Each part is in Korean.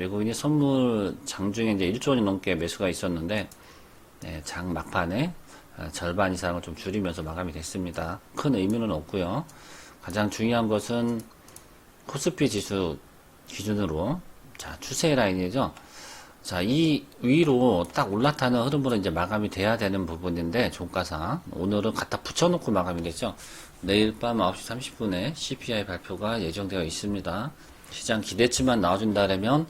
외국인이 선물 장중에 이제 1조 원이 넘게 매수가 있었는데 네, 장 막판에 어, 절반 이상을 좀 줄이면서 마감이 됐습니다. 큰 의미는 없고요. 가장 중요한 것은 코스피 지수 기준으로 자 추세 라인이죠. 자, 이 위로 딱 올라타는 흐름으로 이제 마감이 돼야 되는 부분인데, 종가상. 오늘은 갖다 붙여놓고 마감이 됐죠. 내일 밤 9시 30분에 CPI 발표가 예정되어 있습니다. 시장 기대치만 나와준다면,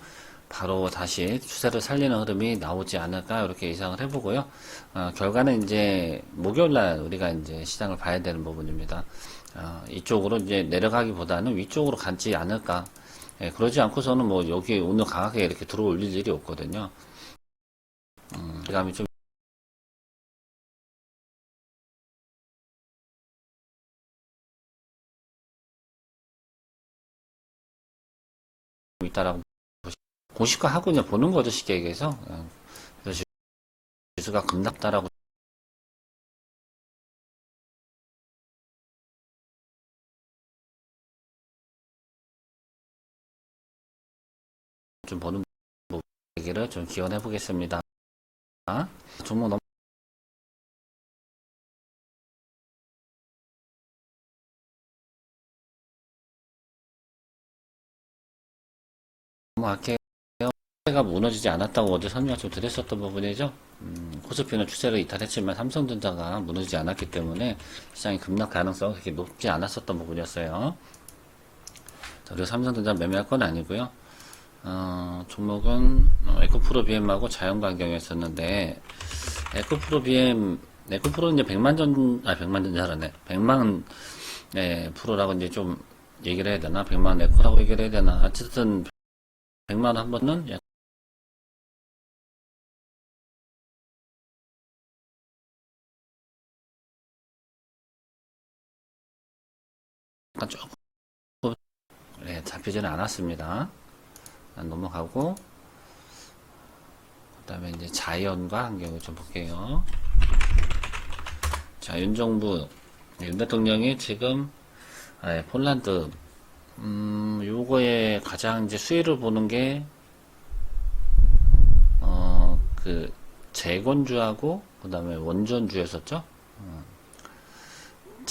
바로 다시 추세를 살리는 흐름이 나오지 않을까, 이렇게 예상을 해보고요. 어, 결과는 이제, 목요일날 우리가 이제 시장을 봐야 되는 부분입니다. 어, 이쪽으로 이제 내려가기보다는 위쪽으로 가지 않을까. 예, 그러지 않고서는 뭐 여기 오늘 강하게 이렇게 들어올릴 일이 없거든요. 음, 그다음에 좀 있다라고 공시화하고 그냥 보는 거죠 쉽게 얘기해서 예. 그래서 지수가 급락다라고 좀 보는 얘기를 좀 기원해 보겠습니다. 종목 넘 넘어갈게 요. 추세가 무너지지 않았다고 어제 설명 좀 드렸었던 부분이죠. 음, 코스피는 추세를 이탈했지만 삼성전자가 무너지지 않았기 때문에 시장의 급락 가능성은 그렇게 높지 않았었던 부분이었어요. 자, 그리고 삼성전자 매매할 건 아니고요. 어, 종목은 어, 에코프로 BM하고 자연광 경이었었는데 에코프로 BM 에코프로는 이제 100만 전, 아 100만 전자라네 100만 네, 프로라고 이제 좀 얘기를 해야 되나 100만 에코라고 얘기를 해야 되나 어쨌든 100만 한 번은 조금 네, 잡히지는 않았습니다. 아, 넘어가고 그 다음에 이제 자연과 환경을 좀 볼게요. 자, 윤 정부, 윤 대통령이 지금 아, 예, 폴란드 음, 요거에 가장 이제 수혜를 보는 게 어, 그 재건주하고 그다음에 원전주였었죠.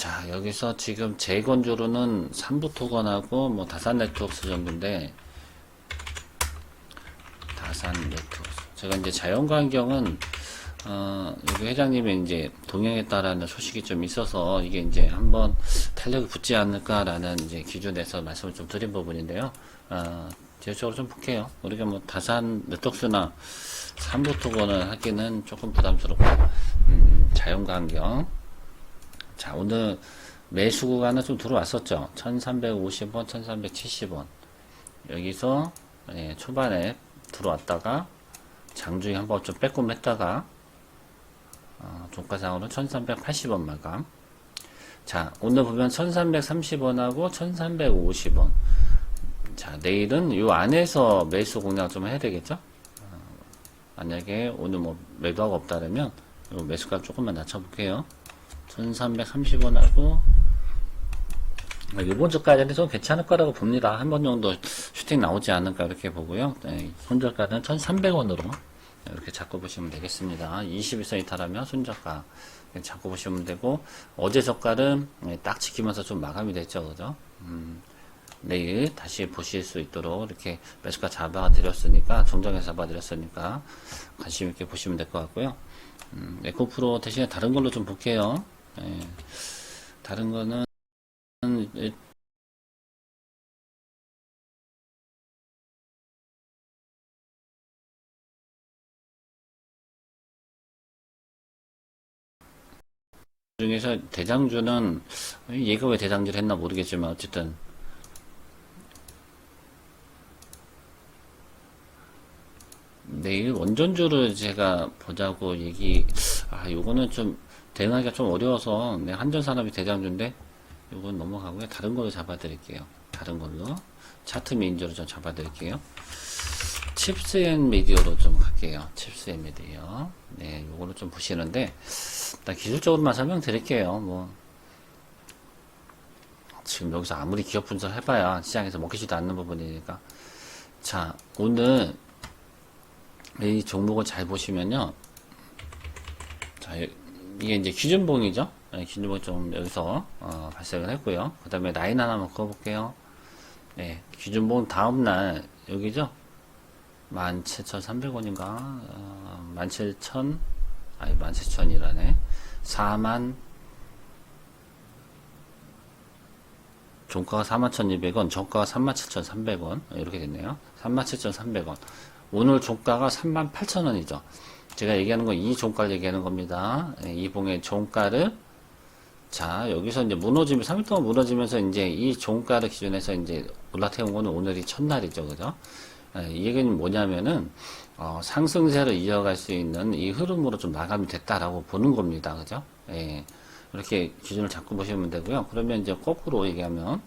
어. 자, 여기서 지금 재건주로는 삼부토건하고 뭐 다산 네트워크스 정도인데 다산 네트워크. 제가 이제 자연광경은 어, 여기 회장님이 이제 동행했다라는 소식이 좀 있어서 이게 이제 한번 탄력이 붙지 않을까라는 이제 기준에서 말씀을 좀 드린 부분인데요. 어, 제적으로 좀 볼게요. 우리가 뭐 다산 네트워크나 삼부토건을 하기는 조금 부담스럽고 음, 자연광경. 자, 오늘 매수 구간은 좀 들어왔었죠. 1350원, 1370원. 여기서 예, 초반에 들어왔다가 장중에 한번 좀 빼꼼 했다가 어, 종가상으로는 1380원 마감. 자, 오늘 보면 1330원하고 1350원. 자, 내일은 이 안에서 매수 공략 좀 해야 되겠죠? 어, 만약에 오늘 뭐 매도하고 없다면 요 매수가 조금만 낮춰볼게요. 1330원 하고 이번 주까지는 좀 괜찮을 거라고 봅니다. 한 번 정도 슈팅 나오지 않을까 이렇게 보고요. 네, 손절가는 1300원으로 이렇게 잡고 보시면 되겠습니다. 21선 이탈하면 손절가 잡고 보시면 되고 어제 저가는 네, 딱 지키면서 좀 마감이 됐죠. 그죠? 음, 내일 다시 보실 수 있도록 이렇게 매수가 잡아 드렸으니까 정정해 잡아 드렸으니까 관심 있게 보시면 될 것 같고요. 음, 에코프로 대신에 다른 걸로 좀 볼게요. 예, 다른 거는 일- 중에서 대장주는 얘가 왜 대장주를 했나 모르겠지만 어쨌든 내일 원전주를 제가 보자고 얘기 아 요거는 좀 대응하기가 좀 어려워서 네, 한전 산업이 대장주인데 요건 넘어가고요. 다른 걸로 잡아 드릴게요. 다른 걸로. 차트 메인저로 좀 잡아 드릴게요. 칩스 앤 미디어로 좀 갈게요. 칩스 앤 미디어. 네 요거를 좀 보시는데 일단 기술적으로만 설명드릴게요. 뭐 지금 여기서 아무리 기업 분석 해봐야 시장에서 먹히지도 않는 부분이니까. 자, 오늘 이 종목을 잘 보시면요. 자, 이게 이제 기준봉이죠. 네, 기준봉이 좀 여기서 어, 발생을 했고요. 그 다음에 라인 하나만 그어볼게요. 네, 기준봉 다음날 여기죠. 17,300원인가? 어, 17,000, 아니 17,000이라네. 4만 종가가 41,200원, 저가가 37,300원 이렇게 됐네요. 37,300원. 오늘 종가가 38,000원이죠. 제가 얘기하는 건 이 종가를 얘기하는 겁니다. 예, 이 봉의 종가를 자 여기서 이제 무너지면 3일 동안 무너지면서 이제 이 종가를 기준해서 이제 올라태운 거는 오늘이 첫날이죠, 그죠? 예, 이 얘기는 뭐냐면은 어, 상승세를 이어갈 수 있는 이 흐름으로 좀 마감이 됐다라고 보는 겁니다, 그죠? 예, 이렇게 기준을 잡고 보시면 되고요. 그러면 이제 거꾸로 얘기하면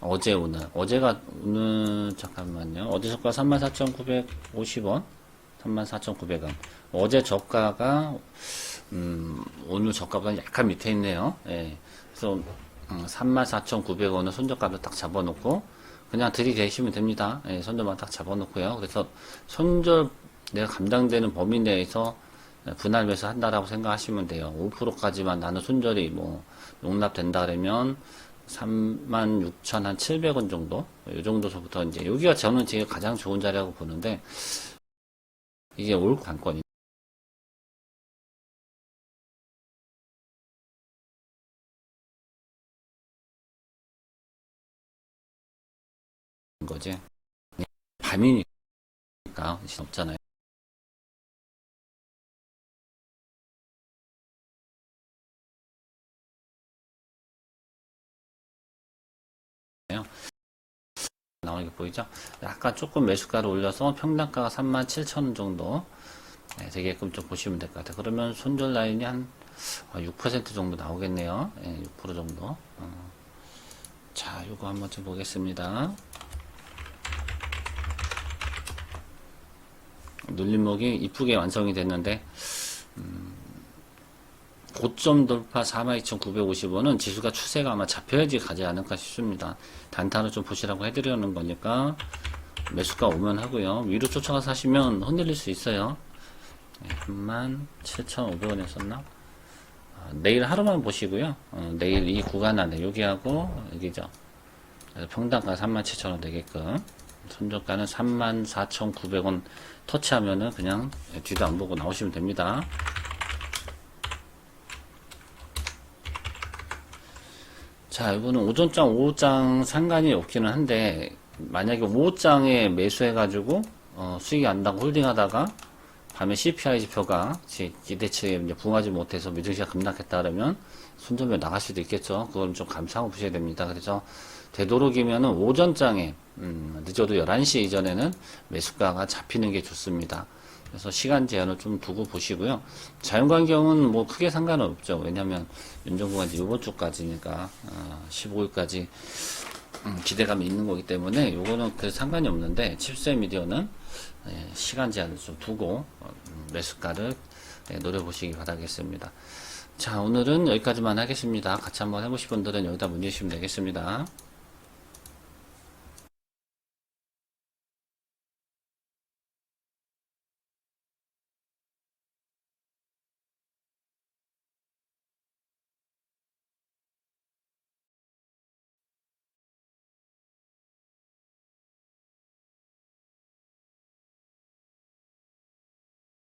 어제 오늘 어제가 오늘 잠깐만요. 어제 저가 34,950원, 34,900원. 어제 저가가 음, 오늘 저가보다 약간 밑에 있네요. 예. 그래서 음, 34,900원을 손절가로 딱 잡아놓고 그냥 들이대시면 됩니다. 예, 손절만 딱 잡아놓고요. 그래서 손절 내가 감당되는 범위 내에서 분할 매수 한다라고 생각하시면 돼요. 5%까지만 나는 손절이 뭐 용납된다 그러면 36,700원 정도? 이 정도서부터 이제 여기가 저는 제가 가장 좋은 자리라고 보는데 이게 올 관건이 거지. 밤이니까 없잖아요. 나오는 게 보이죠? 약간 조금 매수가를 올려서 평당가가 37,000원 정도 네, 되게끔 좀 보시면 될 것 같아요. 그러면 손절 라인이 한 6% 정도 나오겠네요. 예, 6% 정도. 어. 자, 요거 한번 좀 보겠습니다. 눌림목이 이쁘게 완성이 됐는데, 음, 고점 돌파 42,950원은 지수가 추세가 아마 잡혀야지 가지 않을까 싶습니다. 단타를 좀 보시라고 해드리는 거니까 매수가 오면 하고요. 위로 쫓아가서 하시면 흔들릴 수 있어요. 37,500원이었었나? 아, 내일 하루만 보시고요. 어, 내일 이 구간 안에 여기하고 여기죠. 평당가 37,000원 되게끔 손절가는 34,900원 터치하면은 그냥 뒤도 안 보고 나오시면 됩니다. 자, 이거는 오전장, 오후장 상관이 없기는 한데, 만약에 오후장에 매수해가지고, 어, 수익이 안 나고 홀딩하다가, 밤에 CPI 지표가 지- 기대치에 부응하지 못해서 미증시가 급락했다 그러면 손절면 나갈 수도 있겠죠. 그건 좀 감사하고 보셔야 됩니다. 그래서 되도록이면은 오전장에, 음, 늦어도 11시 이전에는 매수가가 잡히는 게 좋습니다. 그래서 시간 제한을 좀 두고 보시고요. 자연광경은 뭐 크게 상관은 없죠. 왜냐면 윤정부가 이제 이번 주까지니까 어, 15일까지 음, 기대감이 있는 거기 때문에 요거는 그 상관이 없는데 칩세 미디어는 예, 시간 제한을 좀 두고 어, 음, 매수가를 예, 노려보시기 바라겠습니다. 자 오늘은 여기까지만 하겠습니다. 같이 한번 해보실 분들은 여기다 문의 주시면 되겠습니다.